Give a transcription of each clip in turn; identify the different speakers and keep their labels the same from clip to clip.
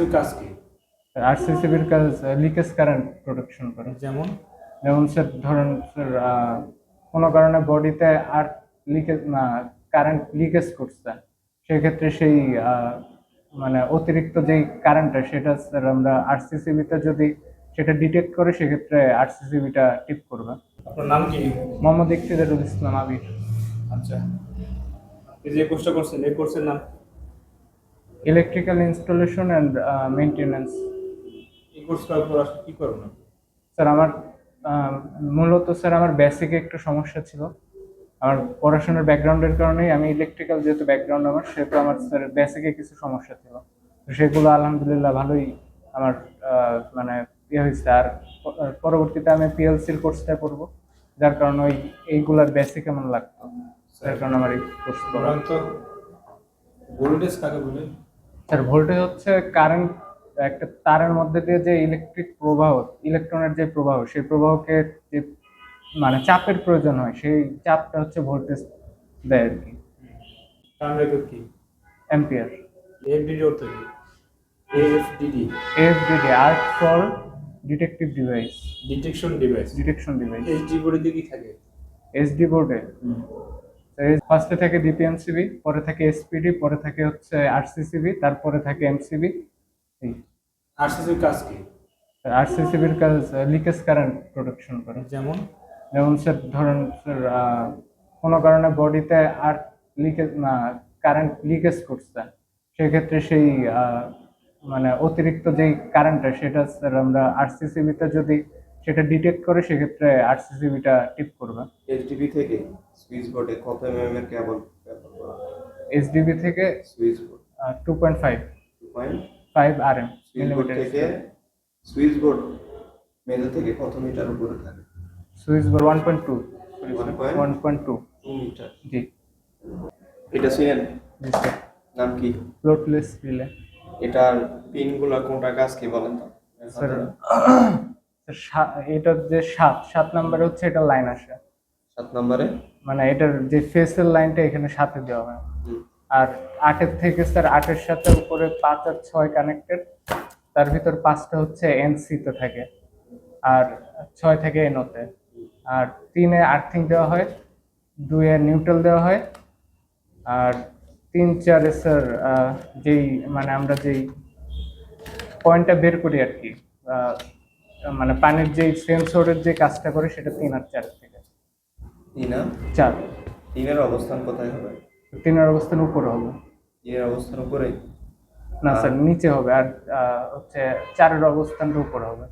Speaker 1: আরসিসির কাজ কি?
Speaker 2: আরসিসিবির কাজ লিকেজ কারেন্ট প্রোটেকশন করে।
Speaker 1: যেমন?
Speaker 2: যেমন স্যার ধরেন স্যার কোনো কারণে বডিতে আর লিকেজ না কারেন্ট লিকেজ করছে সেক্ষেত্রে সেই মানে অতিরিক্ত যেই কারেন্টটা সেটা স্যার আমরা আরসিসিবিতে যদি সেটা ডিটেক্ট করে সেক্ষেত্রে আরসিসিবিটা টিপ করবে।
Speaker 1: আপনার নাম কি?
Speaker 2: মোহাম্মদ ইকতিদারুল ইসলাম আবির।
Speaker 1: আচ্ছা। এই যে কোর্সটা করছেন এই কোর্সের নাম
Speaker 2: ইলেকট্রিক্যাল ইনস্টলেশন অ্যান্ড মেনটেন্যান্স
Speaker 1: এই কোর্স করার পর আসলে কি করবেন আপনি?
Speaker 2: স্যার আমার মূলত স্যার আমার বেসিকে একটু সমস্যা ছিল। আমার পড়াশোনার ব্যাকগ্রাউন্ডের কারণেই আমি ইলেকট্রিক্যাল যেহেতু ব্যাকগ্রাউন্ড আমার সেহেতু আমার স্যার বেসিকে কিছু সমস্যা ছিল। তো সেগুলো আলহামদুলিল্লাহ ভালোই আমার মানে ইয়ে হয়েছে। আর পরবর্তীতে আমি পিএলসির কোর্সটা করব যার কারণে ওই এইগুলার বেসিক আমার লাগতো। যার কারণে আমার এই কোর্স করা।
Speaker 1: ভোল্টেজ কাকে বলে?
Speaker 2: স্যার ভোল্টেজ হচ্ছে কারেন্ট একটা তারের মধ্যে দিয়ে যে ইলেকট্রিক প্রবাহ ইলেকট্রনের যে প্রবাহ সেই প্রবাহকে যে মানে চাপের প্রয়োজন হয় সেই চাপটা হচ্ছে ভোল্টেজ দেয় আর কি।
Speaker 1: টার্ম রেকর্ড কি?
Speaker 2: অ্যাম্পিয়ার
Speaker 1: এফডিডি অর্থ কি? FDD
Speaker 2: FDD art for detective device
Speaker 1: detection device
Speaker 2: detection device
Speaker 1: HD বোর্ডে কি থাকে?
Speaker 2: এসডি বোর্ডে ফার্স্টে থাকে ডিপিএমসিবি পরে থাকে এসপিডি পরে থাকে হচ্ছে আরসিসিবি তারপরে থাকে এমসিবি
Speaker 1: আরসিসির কাজ কি?
Speaker 2: আরসিসিবির কাজ লিকেজ কারেন্ট প্রোটেকশন করে।
Speaker 1: যেমন?
Speaker 2: যেমন স্যার ধরেন স্যার কোনো কারণে বডিতে আর লিকেজ না কারেন্ট লিকেজ করছে সেক্ষেত্রে সেই মানে অতিরিক্ত যেই কারেন্টটা সেটা স্যার আমরা আরসিসিবিতে যদি সেটা ডিটেক্ট করে সেক্ষেত্রে আরসিসিবিটা টিপ করবে।
Speaker 3: এইচডিবি থেকে সুইচ বোর্ডে কত এমএম এর কেবল
Speaker 2: এইচডিবি থেকে
Speaker 3: switch board
Speaker 2: two point five
Speaker 3: two point
Speaker 2: five আর এম
Speaker 3: সুইচ বোর্ড থেকে সুইচ বোর্ড মেঝে থেকে কত মিটার উপরে থাকে?
Speaker 2: Switch board one point two
Speaker 3: 1.2?
Speaker 2: One point two
Speaker 3: two metre
Speaker 2: জি।
Speaker 3: এটা চিনেন নাম কি?
Speaker 2: লোডলেস রিলে
Speaker 3: এটার পিনগুলো কোনটা কাজ কি বলেন তো?
Speaker 2: স্যার এটার যে সাত সাত নাম্বারে হচ্ছে এটা লাইন আসে।
Speaker 3: সাত নম্বরে?
Speaker 2: মানে এটার যে ফেসের লাইনটা এখানে সাথে দেওয়া হয়। আর আটের থেকে স্যার আটের সাথে উপরে পাঁচ আর ছয় কানেক্টেড তার ভিতর পাঁচটা হচ্ছে এনসিতে থাকে। আর ছয় থেকে এনোতে আর তিনে আর্থিং দেওয়া হয় দুয়ে নিউট্রাল দেওয়া হয়। আর তিন চারে স্যার যেই মানে আমরা যেই পয়েন্টটা বের করি আর কি মানে পানির যেই সেন্সরের যে কাজটা করে সেটা তিন আর চার থেকে।
Speaker 3: তিন আর?
Speaker 2: চার।
Speaker 3: তিনের অবস্থান কোথায় হবে?
Speaker 2: তিনের অবস্থান উপরে হবে।
Speaker 3: তিনের অবস্থান উপরে?
Speaker 2: না স্যার নিচে হবে। আর হচ্ছে চারের অবস্থানটা উপরে হবে।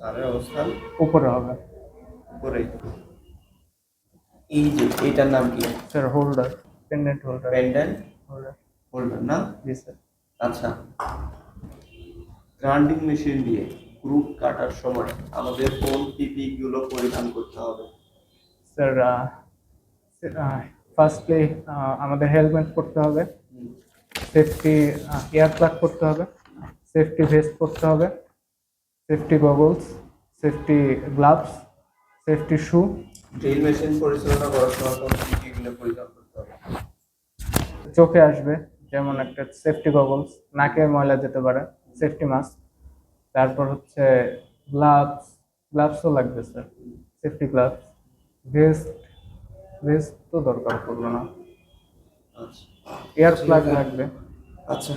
Speaker 3: চারের অবস্থান?
Speaker 2: উপরে হবে।
Speaker 3: উপরে। এই যে এইটার নাম কি?
Speaker 2: Sir holder pendant holder
Speaker 3: pendant
Speaker 2: holder
Speaker 3: holder না?
Speaker 2: জি স্যার
Speaker 3: আচ্ছা। গ্রাইন্ডিং মেশিন দিয়ে। গ্রুপ কাটার সময় আমাদের কোন পিপি গুলো পরিধান করতে হবে?
Speaker 2: স্যার ফার্স্টলি আমাদের হেলমেট পরতে হবে। সেফটি এয়ার প্লাগ করতে হবে। সেফটি ভেস্ট পরতে হবে। Safety goggles safety gloves safety shoe
Speaker 3: drill machine পরিচালনা করার সময় কোন পিপি গুলো পরিধান করতে হবে?
Speaker 2: চোখে আসবে যেমন একটা সেফটি গগলস নাকে ময়লা যেতে পারে সেফটি মাস্ক তারপর হচ্ছে গ্লাভস গ্লাভসও লাগবে sir safety gloves vest vest তো দরকার পড়ল না।
Speaker 3: আচ্ছা।
Speaker 2: এয়ার প্লাগ লাগবে।
Speaker 3: আচ্ছা।